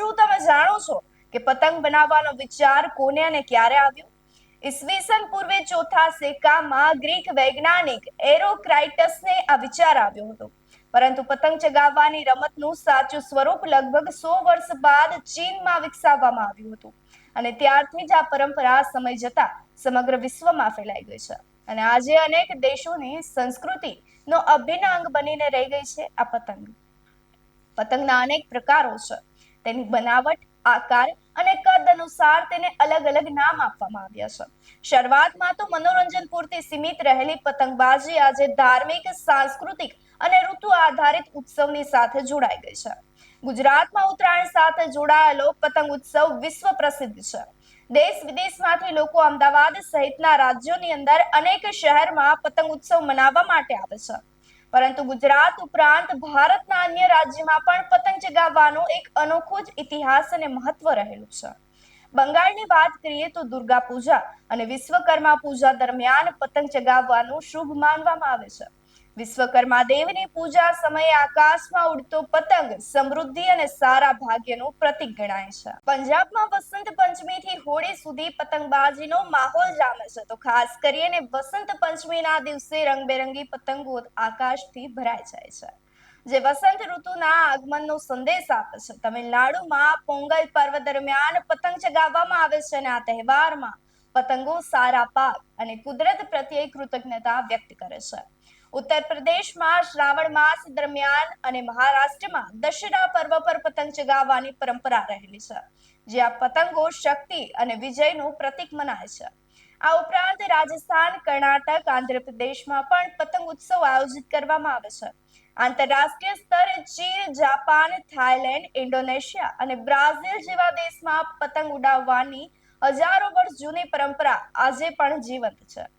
છો કે પતંગ બનાવવાનો વિચાર કોને અને ક્યારે આવ્યો? ઈસવીસન પૂર્વે ચોથા સેકામાં ગ્રીક વૈજ્ઞાનિક એરોક્રાઇટસને આ વિચાર આવ્યો હતો. પરંતુ પતંગ ચગાવવાની રમતનું સાચું સ્વરૂપ લગભગ સો વર્ષ બાદ ચીનમાં વિકસાવવામાં આવ્યું હતું. અને ત્યારથી જ આ પરંપરા સમય જતા સમગ્ર વિશ્વમાં ફેલાઈ ગઈ છે. અને આજે અનેક દેશોની સંસ્કૃતિનો અભિન્ન અંગ બનીને રહી ગઈ છે આ પતંગ. પતંગના અનેક પ્રકારો છે. તેની બનાવટ, આકાર અને કદ અનુસાર તેને અલગ અલગ નામ આપવામાં આવ્યા છે. શરૂઆતમાં તો મનોરંજન પૂરતી સીમિત રહેલી પતંગબાજી આજે ધાર્મિક, સાંસ્કૃતિક અને ઋતુ આધારિત ઉત્સવની સાથે જોડાઈ ગઈ છે. ગુજરાતમાં ઉત્તરાયણ સાથે જોડાયેલો પતંગ ઉત્સવ વિશ્વ પ્રસિદ્ધ છે. દેશ વિદેશમાંથી લોકો અમદાવાદ સહિતના રાજ્યોની અંદર અનેક શહેરમાં પતંગ ઉત્સવ મનાવવા માટે આવે છે. પરંતુ ગુજરાત ઉપરાંત ભારતના અન્ય રાજ્યમાં પણ પતંગ ચગાવવાનો એક અનોખો જ ઇતિહાસ અને મહત્વ રહેલું છે. બંગાળની વાત કરીએ તો દુર્ગા પૂજા અને વિશ્વકર્મા પૂજા દરમિયાન પતંગ ચગાવવાનું શુભ માનવામાં આવે છે. વિશ્વકર્મા દેવની પૂજા સમયે આકાશમાં ઉડતો પતંગ સમૃદ્ધિ અને સારા ભાગ્યનું પ્રતીક ગણાય છે. પંજાબમાં વસંત પંચમીથી હોળી સુધી પતંગબાજીનો માહોલ જામે છે. તો ખાસ કરીને વસંત પંચમીના દિવસે રંગબેરંગી પતંગો આકાશથી ભરાઈ જાય છે. જે વસંત ઋતુના આગમનનો સંદેશ આપે છે. તમિલનાડુમાં પોંગલ પર્વ દરમિયાન પતંગ ચગાવવામાં આવે છે અને આ તહેવારમાં પતંગો સારા પાક અને કુદરત પ્રત્યે કૃતજ્ઞતા વ્યક્ત કરે છે. ઉત્તર પ્રદેશમાં શ્રાવણ માસ દરમિયાન અને મહારાષ્ટ્રમાં દશેરા પર્વ પર પતંગ ચગાવવાની પરંપરા રહેલી છે જ્યાં પતંગો શક્તિ અને વિજયનું પ્રતીક મનાય છે. આ ઉપરાંત રાજસ્થાન, કર્ણાટક, આંધ્રપ્રદેશમાં પણ પતંગ ઉત્સવ આયોજિત કરવામાં આવે છે. આંતરરાષ્ટ્રીય સ્તરે ચીન, જાપાન થાઈલેન્ડ ઇન્ડોનેશિયા અને બ્રાઝિલ જેવા દેશમાં પતંગ ઉડાવવાની હજારો વર્ષ જૂની પરંપરા આજે પણ જીવંત છે.